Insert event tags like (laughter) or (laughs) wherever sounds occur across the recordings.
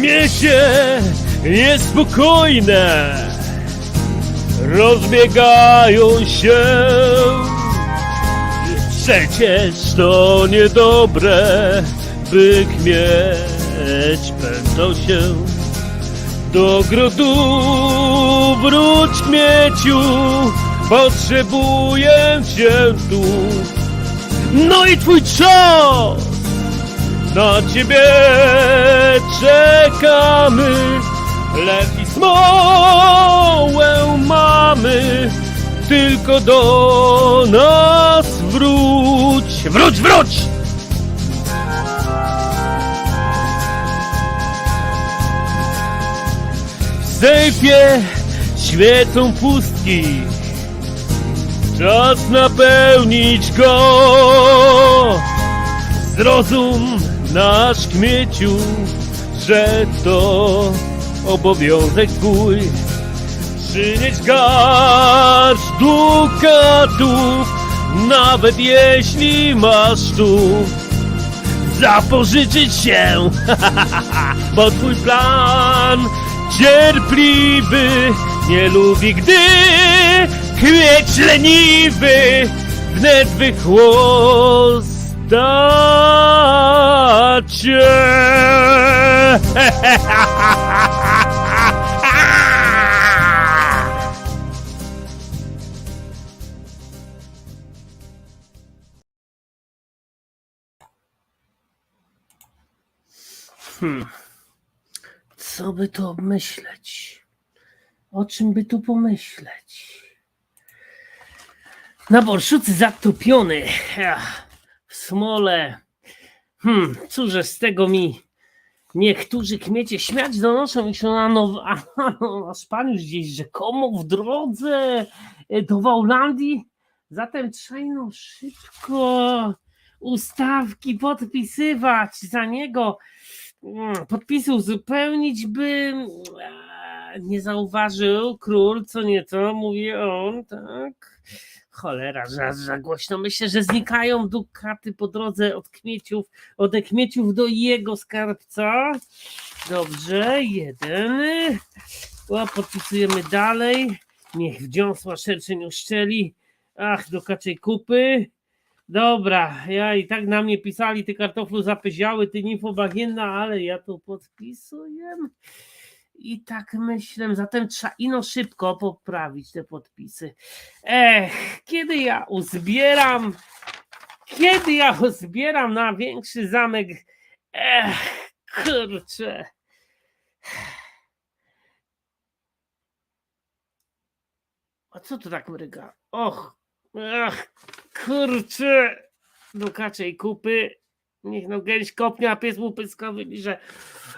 Śmiecie niespokojne rozbiegają się. Przecież to niedobre, by kmieć pędzą się. Do grodu wróć kmieciu, potrzebuję cię tu. No i twój czas! Na ciebie czekamy, lew i smołę mamy, tylko do nas wróć, wróć, wróć! W sejfie świecą pustki, czas napełnić go. Zrozum nasz kmieciu, że to obowiązek twój. Przynieść garść dukatów, nawet jeśli masz tu zapożyczyć się, (laughs) bo twój plan cierpliwy nie lubi, gdy kwieć leniwy wnet wychłostacie. Co by tu obmyśleć? O czym by tu pomyśleć? Na borszucy zatopiony ach, w smole. Hmm, cóż z tego mi niektórzy kmiecie śmiać donoszą i się na, now, (laughs) a, no, nasz pan już gdzieś rzekomo w drodze e, do Waulandii. Zatem trzeba no szybko ustawki podpisywać za niego. Mm, Podpisy uzupełnić by e, nie zauważył król, co nieco, mówi on, tak. Cholera, za, za głośno. Myślę, że znikają dukaty po drodze od kmieciów, od kmieciów do jego skarbca. Dobrze, jeden. O, podpisujemy dalej. Niech wdziąsła szerszeń uszczeli. Ach, do kaczej kupy. Dobra, ja i tak na mnie pisali, ty kartoflu zapyziały, ty nimfo bagienna, ale ja to podpisuję. I tak myślę, zatem trzeba ino szybko poprawić te podpisy. Ech, kiedy ja uzbieram, kiedy ja uzbieram na większy zamek, ech, kurczę. A co to tak mryga? Och, ach, kurczę. Do kaczej kupy. Niech no gęś kopnie, a pies mu pyska wyliże.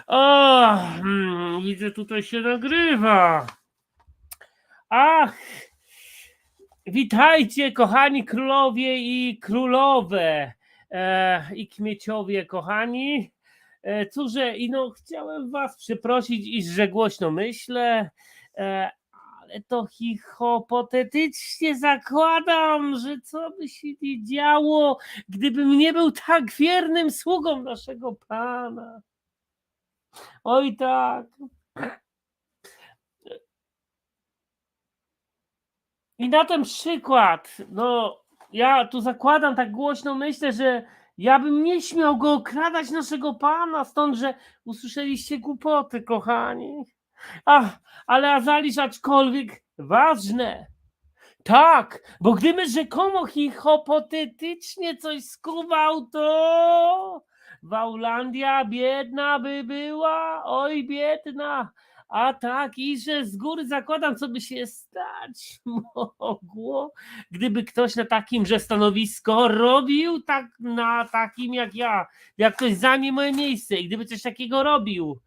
O, hmm, widzę tutaj się nagrywa. Ach, witajcie kochani królowie i królowe e, i kmieciowie kochani. E, cóżże, i no chciałem was przeprosić, iż że głośno myślę, e, to hipotetycznie zakładam, że co by się nie działo, gdybym nie był tak wiernym sługą naszego Pana. Oj tak. I na ten przykład, no ja tu zakładam tak głośno, myślę, że ja bym nie śmiał go okradać naszego Pana, stąd, że usłyszeliście głupoty, kochani. Ach, ale Azalisz, aczkolwiek ważne. Tak, bo gdyby rzekomo hipotetycznie coś skuwał, to Waulandia biedna by była, oj biedna. A tak, i że z góry zakładam, co by się stać mogło, gdyby ktoś na takim, że stanowisko robił, tak na takim jak ja, jak ktoś zajmie moje miejsce i gdyby coś takiego robił.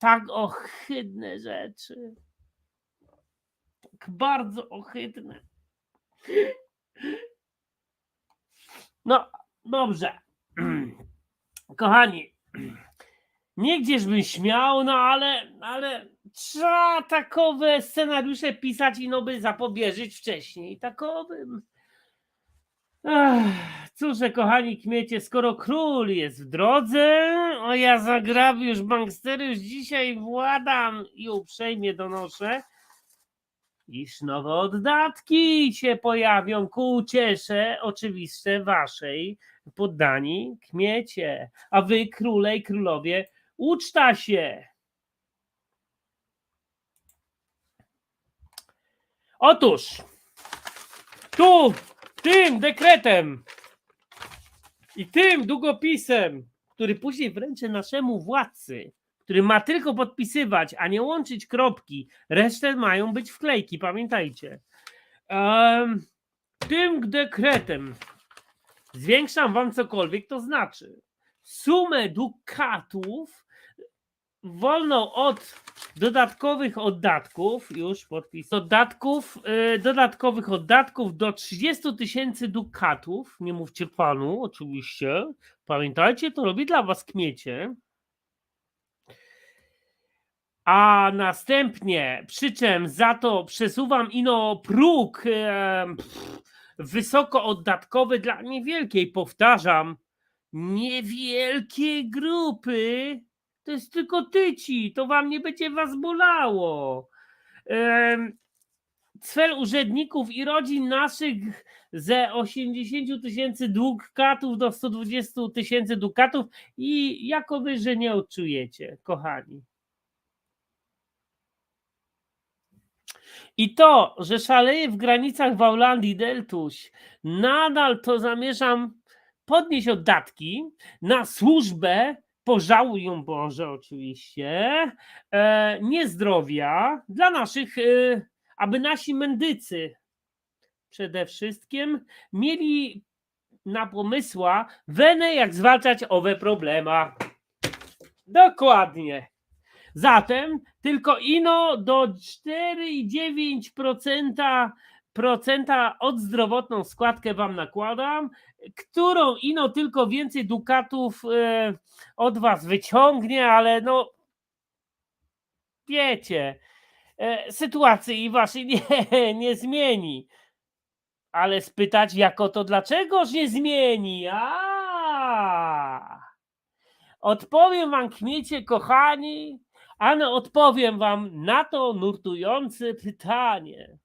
Tak ohydne rzeczy. Tak bardzo ohydne. No, dobrze. (clears throat) Kochani, (clears throat) niegdzież bym śmiał, no ale, ale trzeba takowe scenariusze pisać i no by zapobieżyć wcześniej takowym. Ach, cóżże, kochani kmiecie, skoro król jest w drodze, a ja zagrabiusz bankstery już dzisiaj władam i uprzejmie donoszę, iż nowe oddatki się pojawią ku uciesze oczywiste waszej poddani kmiecie, a wy króle i królowie uczta się. Otóż tu tym dekretem i tym długopisem, który później wręczę naszemu władcy, który ma tylko podpisywać, a nie łączyć kropki, resztę mają być wklejki, pamiętajcie. Em, tym dekretem zwiększam wam cokolwiek to znaczy. Sumę dukatów wolną od dodatkowych oddatków, już podpis, dodatków, y, dodatkowych oddatków do 30 tysięcy dukatów, nie mówcie panu oczywiście, pamiętajcie, to robi dla was kmiecie. A następnie, przy czym za to przesuwam ino próg em, pff, wysoko oddatkowy dla niewielkiej, powtarzam, niewielkiej grupy to jest tylko tyci, to wam nie będzie was bolało. Cel urzędników i rodzin naszych ze 80 tysięcy dukatów do 120 tysięcy dukatów i jakoby, że nie odczujecie, kochani. I to, że szaleje w granicach Wałlandii Deltuś, nadal to zamierzam podnieść oddatki na służbę pożałuj ją Boże oczywiście, e, niezdrowia dla naszych, e, aby nasi mędycy przede wszystkim mieli na pomysła wenę, jak zwalczać owe problema. Dokładnie. Zatem tylko ino do 4,9% procenta odzdrowotną składkę wam nakładam, którą ino tylko więcej dukatów e, od was wyciągnie, ale no wiecie, e, sytuacji waszej nie, (laughs) nie zmieni. Ale spytać, jako to dlaczegoż nie zmieni? A! Odpowiem wam, kmiecie, kochani, ale odpowiem wam na to nurtujące pytanie.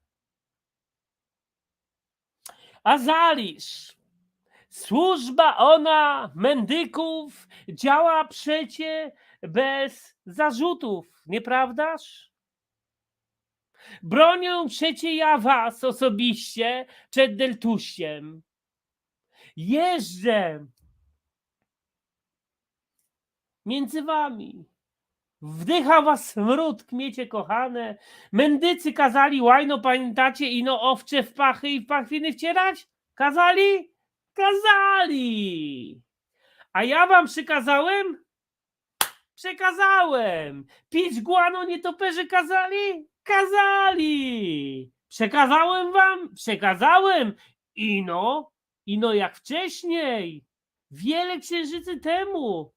A zalisz, służba ona mędyków działa przecie bez zarzutów, nieprawdaż? Bronię przecie ja was osobiście przed Deltusiem. Jeżdżę między wami. Wdycha was smród, kmiecie kochane. Mędycy kazali łajno, pamiętacie, ino owcze w pachy i w pachwiny wcierać? Kazali? Kazali! A ja wam przykazałem? Przekazałem! Pić guano nietoperze kazali? Kazali! Przekazałem wam? Przekazałem! Ino, ino jak wcześniej, wiele księżycy temu.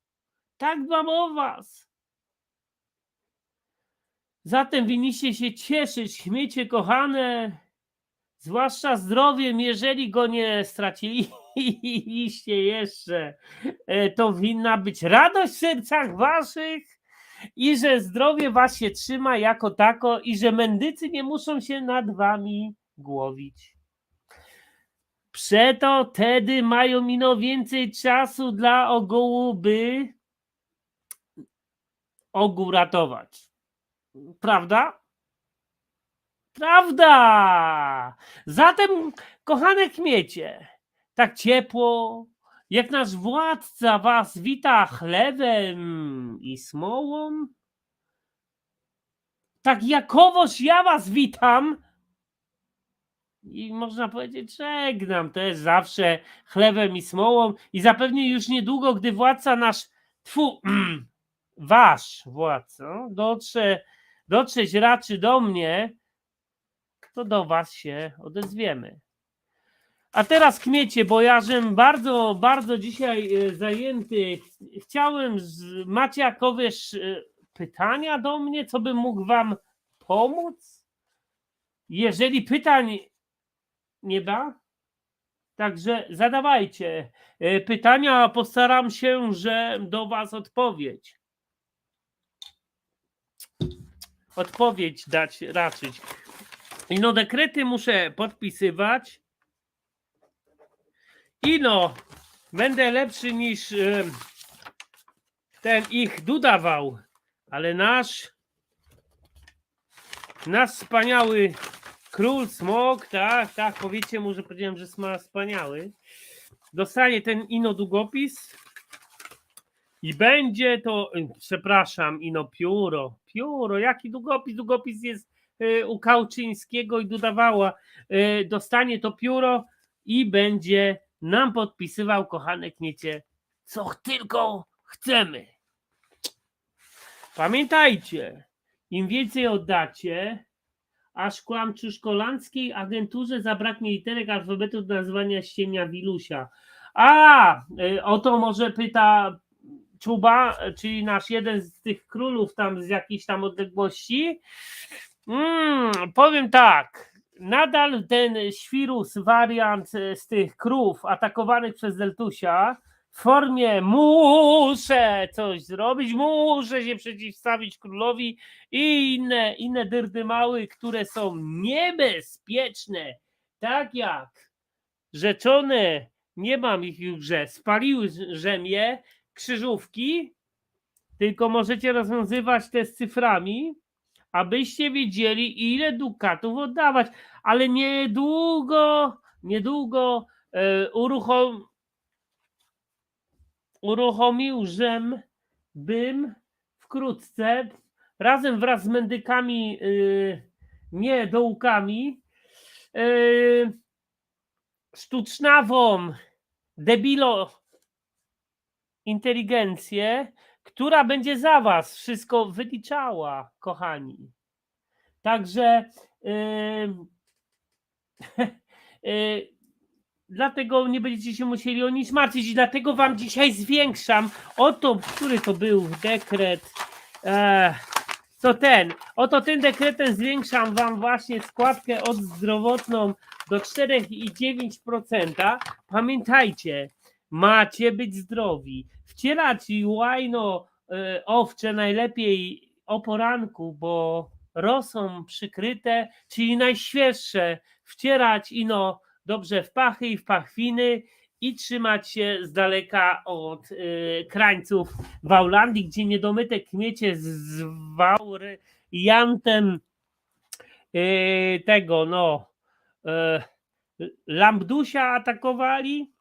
Tak dbam o was. Zatem winniście się cieszyć, śmiecie kochane, zwłaszcza zdrowiem, jeżeli go nie (laughs) straciliście jeszcze. E, To winna być radość w sercach waszych i że zdrowie was się trzyma jako tako i że mędycy nie muszą się nad wami głowić. Przeto tedy mają ino więcej czasu dla ogółu, by ogół ratować. Prawda? Prawda! Zatem, kochane kmiecie, tak ciepło, jak nasz władca was wita chlebem i smołą, tak jakowoż ja was witam. I można powiedzieć, żegnam też zawsze chlebem i smołą. I zapewne już niedługo, gdy władca nasz, tfu, (clears throat) wasz władco, dotrze, dotrzeć raczy do mnie, to do was się odezwiemy. A teraz kmiecie, bo ja żem bardzo, bardzo dzisiaj e, zajęty. Chciałem, z, macie jakoweś e, pytania do mnie, co bym mógł wam pomóc? Jeżeli pytań nie da, Także zadawajcie e, pytania, a postaram się, że do Was odpowiedź. Odpowiedź dać raczyć. No dekrety muszę podpisywać. I no, będę lepszy niż e, ten ich dudawał, ale nasz nasz wspaniały król smok, tak, tak, powiecie mu, że powiedziałem, że sma wspaniały, dostanie ten ino długopis i będzie to, przepraszam, ino pióro, pióro, jaki długopis, długopis jest y, u Kauczyńskiego i dodawała, y, dostanie to pióro i będzie nam podpisywał, kochane kniecie, co tylko chcemy. Pamiętajcie, im więcej oddacie, aż kłamczy szkolanskiej agenturze zabraknie literek alfabetu do nazwania ściemnia Wilusia. A, y, o to może pyta Czuba, czyli nasz jeden z tych królów tam z jakiejś tam odległości. Mm, powiem tak, nadal ten świrus wariant y, z tych krów atakowanych przez Deltusia w formie muszę coś zrobić, muszę się przeciwstawić królowi i inne, inne dyrdymały, które są niebezpieczne, tak jak rzeczone, nie mam ich już, że spaliły rzemie, krzyżówki, tylko możecie rozwiązywać te z cyframi, abyście wiedzieli, ile dukatów oddawać, ale niedługo, niedługo e, uruchom, uruchomił żem bym wkrótce razem wraz z mendykami, yy, nie dołkami, yy, sztucznawą debilo inteligencję, która będzie za was wszystko wyliczała, kochani. Także yy, yy, (laughs) dlatego nie będziecie się musieli o nic martwić i dlatego wam dzisiaj zwiększam oto, który to był dekret e, to ten, oto tym dekretem zwiększam wam właśnie składkę odzdrowotną do 4,9%. Pamiętajcie, macie być zdrowi. Wcielać łajno e, owcze najlepiej o poranku, bo rosą przykryte, czyli najświeższe. Wcierać ino dobrze w pachy i w pachwiny i trzymać się z daleka od y, krańców Waulandii, gdzie niedomyte kmiecie z, z wariantem y, tego, no, y, Lambdusia atakowali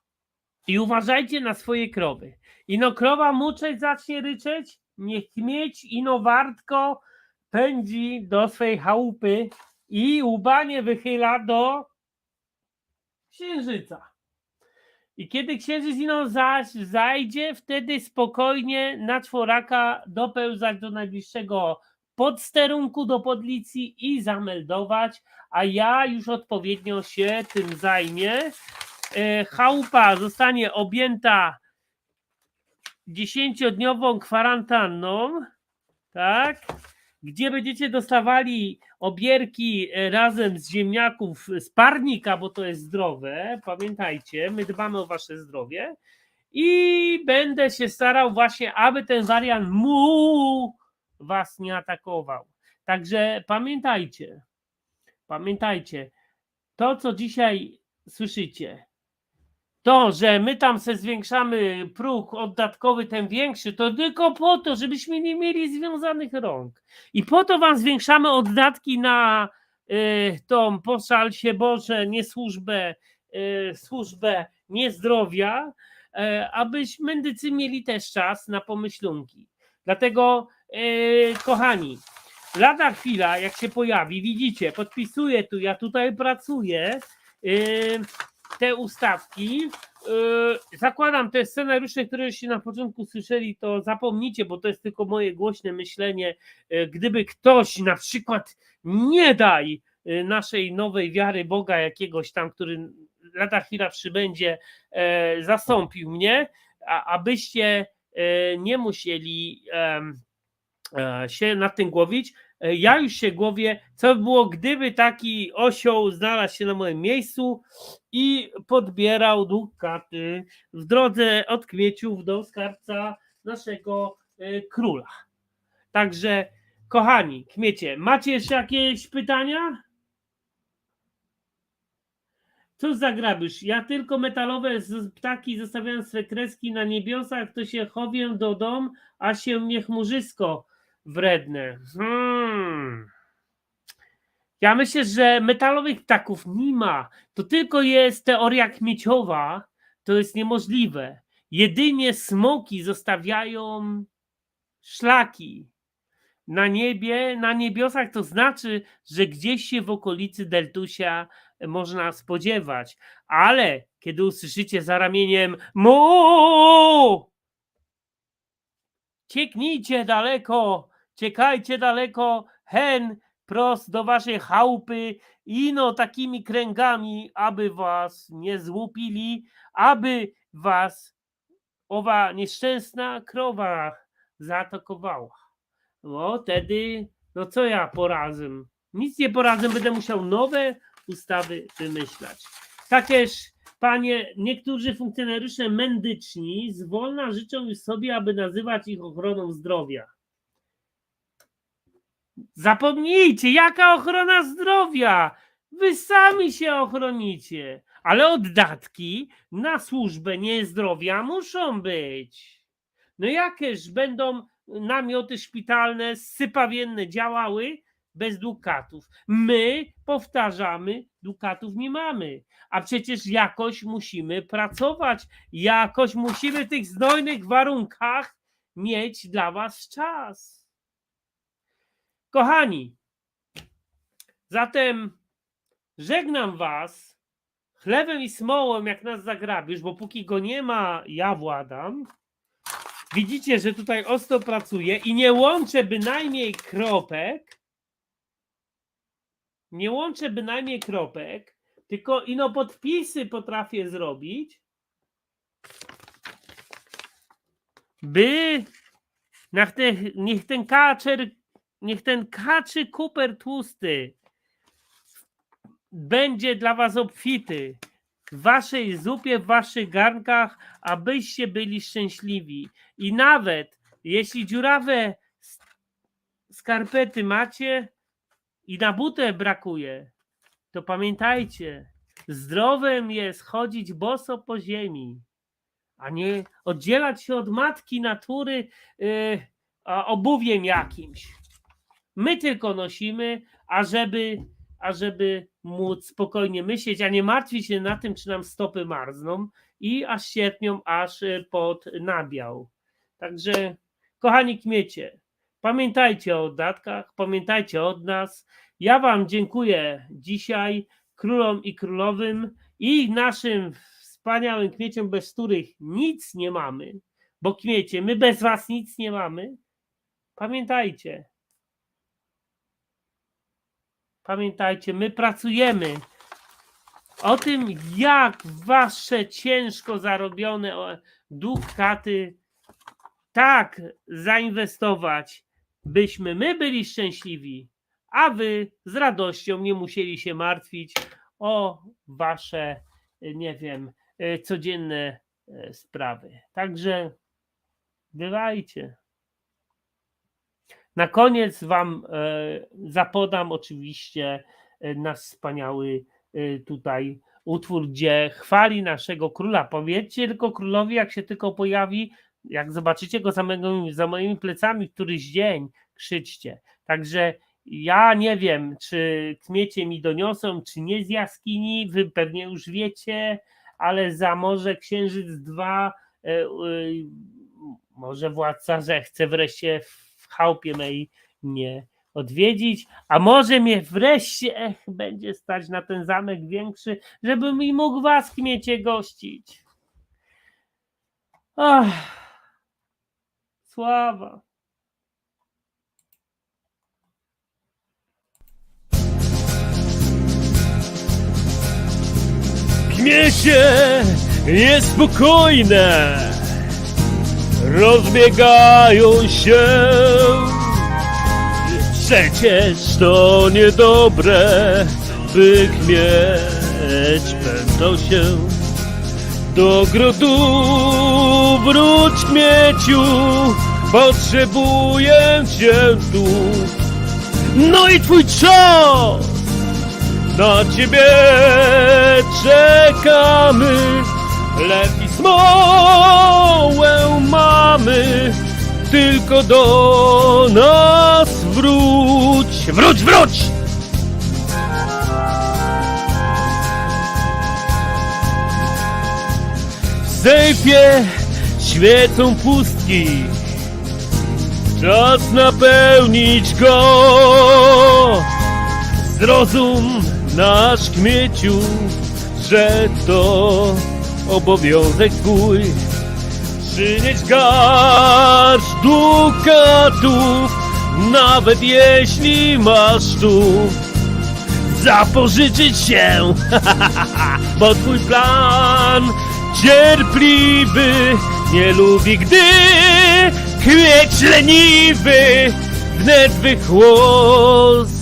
i uważajcie na swoje krowy. Ino krowa muczeć zacznie ryczeć, niech mieć ino wartko pędzi do swej chałupy i łbanie wychyla do księżyca. I kiedy księżyc ino zaś zajdzie, wtedy spokojnie na czworaka dopełzać do najbliższego podsterunku do podlicji i zameldować, a ja już odpowiednio się tym zajmie. E, Chałupa zostanie objęta dziesięciodniową kwarantanną, tak? Gdzie będziecie dostawali obierki e, razem z ziemniaków z parnika, bo to jest zdrowe. Pamiętajcie, my dbamy o wasze zdrowie. I będę się starał właśnie, aby ten wariant mu was nie atakował. Także pamiętajcie, pamiętajcie, to co dzisiaj słyszycie, to, że my tam se zwiększamy próg oddatkowy, ten większy, to tylko po to, żebyśmy nie mieli związanych rąk. I po to wam zwiększamy oddatki na y, tą poszal się Boże, nie służbę, y, służbę niezdrowia, y, abyś mendycy mieli też czas na pomyślunki. Dlatego, y, kochani, lada chwila, jak się pojawi, widzicie, podpisuję tu, ja tutaj pracuję. y, te ustawki. Yy, zakładam te scenariusze, które się na początku słyszeli, to zapomnijcie, bo to jest tylko moje głośne myślenie. Yy, Gdyby ktoś na przykład nie daj yy, naszej nowej wiary Boga jakiegoś tam, który lata chwila przybędzie, zastąpił mnie, abyście nie musieli e, się nad tym głowić. E, ja już się głowie, co by było, gdyby taki osioł znalazł się na moim miejscu i podbierał dukaty w drodze od kmieciów do skarbca naszego e, króla. Także, kochani, kmiecie, macie jeszcze jakieś pytania? Co za grabysz? Ja tylko metalowe ptaki zostawiałem swe kreski na niebiosach, to się chowię do dom, a się mnie chmurzysko wredne. Hmm. Ja myślę, że metalowych ptaków nie ma. To tylko jest teoria kmieciowa. To jest niemożliwe. Jedynie smoki zostawiają szlaki na niebie, na niebiosach. To znaczy, że gdzieś się w okolicy Deltusia można spodziewać. Ale kiedy usłyszycie za ramieniem mu, cieknijcie daleko, ciekajcie daleko, hen prost do waszej chałupy, ino takimi kręgami, aby was nie złupili, aby was owa nieszczęsna krowa zaatakowała. No wtedy, no co ja poradzę? Nic nie poradzę, będę musiał nowe ustawy wymyślać. Takież, panie, niektórzy funkcjonariusze medyczni zwolna życzą już sobie, aby nazywać ich ochroną zdrowia. Zapomnijcie, jaka ochrona zdrowia! Wy sami się ochronicie, ale oddatki na służbę niezdrowia muszą być. No jakież będą namioty szpitalne, sypawienne działały bez dukatów? My powtarzamy, dukatów nie mamy, a przecież jakoś musimy pracować, jakoś musimy w tych znojnych warunkach mieć dla Was czas. Kochani, zatem żegnam Was chlebem i smołą, jak nas zagrabisz, bo póki go nie ma, ja władam. Widzicie, że tutaj ostro pracuję i nie łączę bynajmniej kropek. Nie łączę bynajmniej kropek, tylko ino podpisy potrafię zrobić, by niech ten, niech ten kaczer, niech ten kaczy kuper tłusty będzie dla was obfity w waszej zupie, w waszych garnkach, abyście byli szczęśliwi. I nawet jeśli dziurawe skarpety macie i na butę brakuje, to pamiętajcie, zdrowym jest chodzić boso po ziemi, a nie oddzielać się od matki natury yy, obuwiem jakimś. My tylko nosimy, ażeby, ażeby móc spokojnie myśleć, a nie martwić się na tym, czy nam stopy marzną i aż sierpnią, aż y, pod nabiał. Także, kochani kmiecie, pamiętajcie o oddatkach, pamiętajcie od nas. Ja Wam dziękuję dzisiaj, królom i królowym i naszym wspaniałym kmieciom, bez których nic nie mamy, bo kmiecie, my bez Was nic nie mamy. Pamiętajcie, pamiętajcie, my pracujemy. O tym, jak wasze ciężko zarobione dukaty tak zainwestować, byśmy my byli szczęśliwi, a wy z radością nie musieli się martwić o wasze, nie wiem, e, codzienne e, sprawy. Także bywajcie. Na koniec Wam e, zapodam oczywiście e, nasz wspaniały e, tutaj utwór, gdzie chwali naszego króla. Powiedzcie tylko królowi, jak się tylko pojawi, jak zobaczycie go za moimi, za moimi plecami któryś dzień, krzyczcie. Także ja nie wiem, czy kmiecie mi doniosą, czy nie z jaskini, wy pewnie już wiecie, ale za Morze Księżyc 2 e, e, może władca zechce wreszcie w chałupie mej mnie odwiedzić, a może mnie wreszcie ech, będzie stać na ten zamek większy, żebym i mógł was kmiecie gościć. Ach, sława. Kmiecie niespokojne rozbiegają się Przecież to niedobre, by kmieć pętał się do ogrodu. Wróć kmieciu, potrzebuję cię tu. No i twój czas, na ciebie czekamy. Lew i smołę mamy, tylko do nas wróć. Wróć, wróć! W sejfie świecą pustki, czas napełnić go. Zrozum nasz kmieciu, że to obowiązek twój. Przynieść garść dukatów, nawet jeśli masz tu zapożyczyć się, (laughs) bo twój plan cierpliwy nie lubi, gdy kwieć leniwy wnet wychłosta.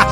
(laughs)